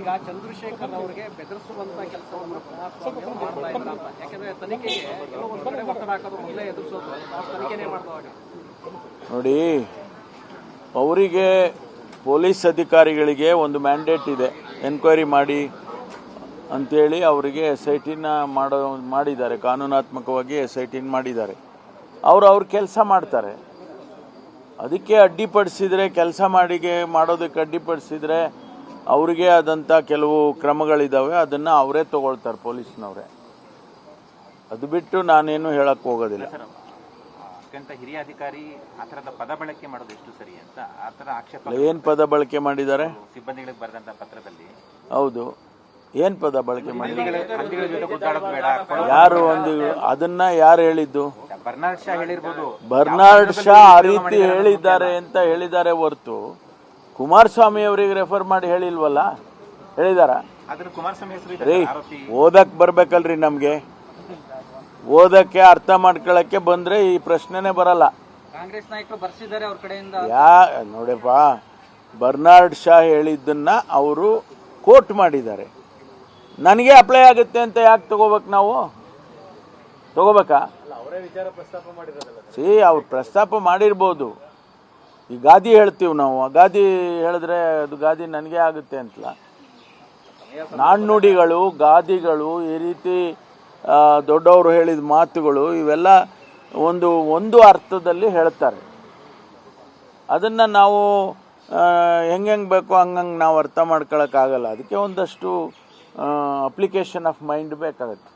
ಈಗ ಚಂದ್ರಶೇಖರ್ ಅವರಿಗೆ ಬೆದರಿಸುವಂತ ಕೆಲಸವನ್ನು ಕುಮಾರಸ್ವಾಮಿ ಮಾಡ್ತಾ ಇದ್ದಾರೆ ಅಂತ. ಯಾಕಂದ್ರೆ ತನಿಖೆಗೆ ಕೆಲವೊಂದು ಒತ್ತಡ ಹಾಕೋದು ಮೊದಲೇ ಎದುರಿಸೋದು ತನಿಖೆನೇ ಮಾಡುವಾಗ ನೋಡಿ, ಅವರಿಗೆ ಪೊಲೀಸ್ ಅಧಿಕಾರಿಗಳಿಗೆ ಒಂದು ಮ್ಯಾಂಡೇಟ್ ಇದೆ. ಎನ್ಕ್ವೈರಿ ಮಾಡಿ ಅಂಥೇಳಿ ಅವರಿಗೆ ಎಸ್ ಐ ಟಿನ ಮಾಡೋ, ಮಾಡಿದ್ದಾರೆ. ಕಾನೂನಾತ್ಮಕವಾಗಿ ಎಸ್ ಐ ಟಿನ ಮಾಡಿದ್ದಾರೆ. ಅವರು ಅವ್ರ ಕೆಲಸ ಮಾಡ್ತಾರೆ. ಅದಕ್ಕೆ ಅಡ್ಡಿಪಡಿಸಿದರೆ, ಕೆಲಸ ಮಾಡಿಗೆ ಮಾಡೋದಕ್ಕೆ ಅಡ್ಡಿಪಡಿಸಿದ್ರೆ ಅವರಿಗೆ ಆದಂಥ ಕೆಲವು ಕ್ರಮಗಳಿದ್ದಾವೆ ಅದನ್ನು ಅವರೇ ತಗೊಳ್ತಾರೆ ಪೊಲೀಸ್ನವರೇ. ಅದು ಬಿಟ್ಟು ನಾನೇನು ಹೇಳಕ್ಕೆ ಹೋಗೋದಿಲ್ಲ. ಅತ್ಯಂತ ಹಿರಿಯ ಅಧಿಕಾರಿ ಆ ಥರದ ಪದ ಬಳಕೆ ಮಾಡೋದು ಎಷ್ಟು ಸರಿ ಅಂತ ಆ ಥರ ಆಕ್ಷೇಪ ಏನು ಪದ ಬಳಕೆ ಮಾಡಿದ್ದಾರೆ? ಸಿಬ್ಬಂದಿಗಳಿಗೆ ಬರೆದಂಥ ಪತ್ರದಲ್ಲಿ. ಹೌದು. ಏನು ಪದ ಬಳಕೆ ಮಾಡಿ ಹಂದಿಗಳ ಹಂದಿಗಳ ಜೊತೆ ಗುದ್ದಾಡೋದು ಬೇಡ. ಯಾರು ಒಂದು ಅದನ್ನ ಯಾರು ಹೇಳಿದ್ದು. ಬರ್ನಾರ್ಡ್ ಶಾ ಹೇಳಿರ್ಬೋದು. ಬರ್ನಾರ್ಡ್ ಶಾ ಆ ರೀತಿ ಹೇಳಿದ್ದಾರೆ ಅಂತ ಹೇಳಿದ್ದಾರೆ ಹೊರತು ಕುಮಾರಸ್ವಾಮಿ ಅವರಿಗೆ ರೆಫರ್ ಮಾಡಿ ಹೇಳಿಲ್ವಲ್ಲ? ಹೇಳಿದಾರ? ರೀ ಸರ್, ಆರೋಪಿ. ಓದಕ್ ಬರ್ಬೇಕಲ್ರಿ ನಮ್ಗೆ. ಓದಕ್ಕೆ ಅರ್ಥ ಮಾಡ್ಕೊಳ್ಳಕ್ಕೆ ಬಂದ್ರೆ ಈ ಪ್ರಶ್ನೆನೇ ಬರಲ್ಲ. ಕಾಂಗ್ರೆಸ್ ನಾಯಕರು ಬರ್ಸಿದ್ದಾರೆ ಅವ್ರ ಕಡೆಯಿಂದ. ಯಾ ನೋಡಪ್ಪ ಬರ್ನಾರ್ಡ್ ಶಾ ಹೇಳಿದ್ದನ್ನ ಅವರು ಕೋಟ್ ಮಾಡಿದ್ದಾರೆ. ನನಗೆ ಅಪ್ಲೈ ಆಗುತ್ತೆ ಅಂತ ಯಾಕೆ ತಗೋಬೇಕು ನಾವು? ತಗೋಬೇಕಾ? ಸಿ ಅವ್ರು ಪ್ರಸ್ತಾಪ ಮಾಡಿರ್ಬೋದು. ಈ ಗಾದಿ ಹೇಳ್ತೀವಿ ನಾವು. ಆ ಗಾದಿ ಹೇಳಿದ್ರೆ ಅದು ಗಾದಿ ನನಗೆ ಆಗುತ್ತೆ ಅಂತಲ್ಲ. ನಾಣ್ಣುಡಿಗಳು, ಗಾದಿಗಳು, ಈ ರೀತಿ ದೊಡ್ಡವರು ಹೇಳಿದ ಮಾತುಗಳು ಇವೆಲ್ಲ ಒಂದು ಒಂದು ಅರ್ಥದಲ್ಲಿ ಹೇಳ್ತಾರೆ. ಅದನ್ನು ನಾವು ಹೆಂಗೆ ಹೆಂಗೆ ಬೇಕೋ ಹಂಗಂಗೆ ನಾವು ಅರ್ಥ ಮಾಡ್ಕೊಳಕ್ಕಾಗಲ್ಲ ಅದಕ್ಕೆ ಒಂದಷ್ಟು ಅಪ್ಲಿಕೇಶನ್ ಆಫ್ ಮೈಂಡ್ ಬೇಕಾಗುತ್ತೆ.